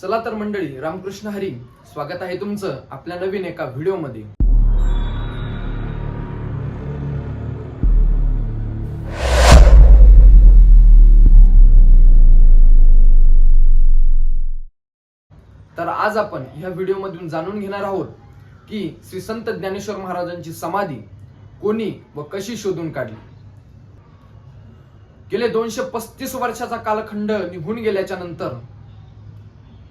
चला तर मंडळी रामकृष्ण हरी स्वागत आहे तुमचं आपल्या नवीन एका व्हिडिओमध्ये. तर आज आपण ह्या व्हिडिओमधून जाणून घेणार आहोत की श्री संत ज्ञानेश्वर महाराजांची समाधी कोणी व कशी शोधून काढली? गेले दोनशे पस्तीस वर्षाचा कालखंड निघून गेल्याच्यानंतर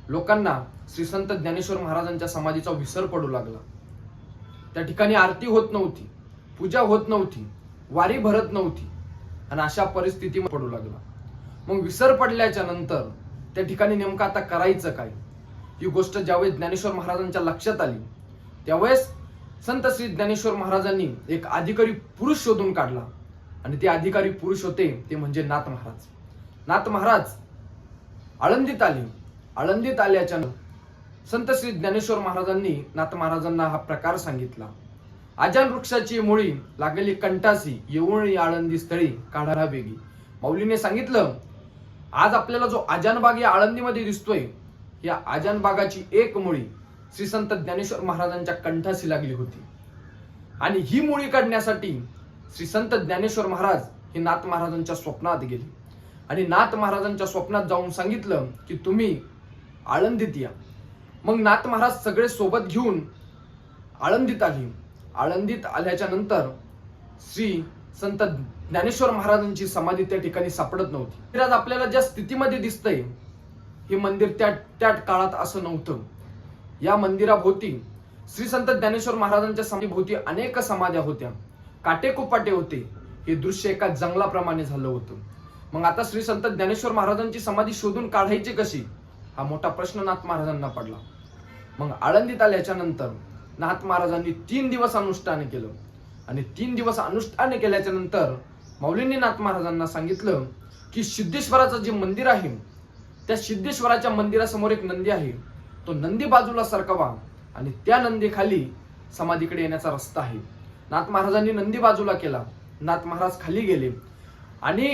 लोकांना श्री संत ज्ञानेश्वर महाराजांच्या समाधीचा विसर पडू लागला. त्या ठिकाणी आरती होत नव्हती पूजा होत नव्हती वारी भरत नव्हती आणि अशा परिस्थिती पडू लागला. मग विसर पडल्याच्या नंतर त्या ठिकाणी नेमकं आता करायचं काय? ही गोष्ट ज्यावेळेस ज्ञानेश्वर महाराजांच्या लक्षात आली त्यावेळेस संत श्री ज्ञानेश्वर महाराजांनी एक अधिकारी पुरुष शोधून काढला आणि ते अधिकारी पुरुष होते ते म्हणजे नाथ महाराज. नाथ महाराज आळंदीत आले. आळंदीत आल्याच्या संत श्री ज्ञानेश्वर महाराजांनी नाथ महाराजांना हा प्रकार सांगितला. आजान वृक्षाची मुळी लागली कंटासी येऊन आळंदी स्थळी काढारा वेगी माऊलीने सांगितलं आज आपल्याला जो आजानबाग या आळंदीमध्ये दिसतोय या आजानबागाची एक मुळी श्री संत ज्ञानेश्वर महाराजांच्या कंठासी लागली होती. आणि ही मुळी काढण्यासाठी श्री संत ज्ञानेश्वर महाराज हे नाथ महाराजांच्या स्वप्नात गेले. आणि नाथ महाराजांच्या स्वप्नात जाऊन सांगितलं की तुम्ही आळंदीत या. मग नाथ महाराज सगळे सोबत घेऊन आळंदीत आली. आळंदीत आल्याच्यानंतर श्री संत ज्ञानेश्वर महाराजांची समाधी त्या ठिकाणी सापडत नव्हती. तर आज आपल्याला ज्या स्थितीमध्ये दिसतंय हे मंदिर त्या त्या काळात असं नव्हतं. या मंदिराभोवती श्री संत ज्ञानेश्वर महाराजांच्या समाधीभोवती अनेक समाध्या होत्या. काटेकोपाटे होते. हे दृश्य एका जंगलाप्रमाणे झालं होतं. मग आता श्री संत ज्ञानेश्वर महाराजांची समाधी शोधून काढायची कशी? हा मोठा प्रश्न नाथ महाराजांना पडला. मग आळंदीत आल्याच्यानंतर नाथ महाराजांनी तीन दिवस अनुष्ठान केलं. आणि तीन दिवस अनुष्ठान केल्याच्यानंतर मौलींनी नाथ महाराजांना सांगितलं की सिद्धेश्वराचं जे मंदिर आहे त्या सिद्धेश्वराच्या मंदिरासमोर एक नंदी आहे. तो नंदी बाजूला सरकवा आणि त्या नंदीखाली समाधीकडे येण्याचा रस्ता आहे. नाथ महाराजांनी नंदी बाजूला केला. नाथ महाराज खाली गेले. आणि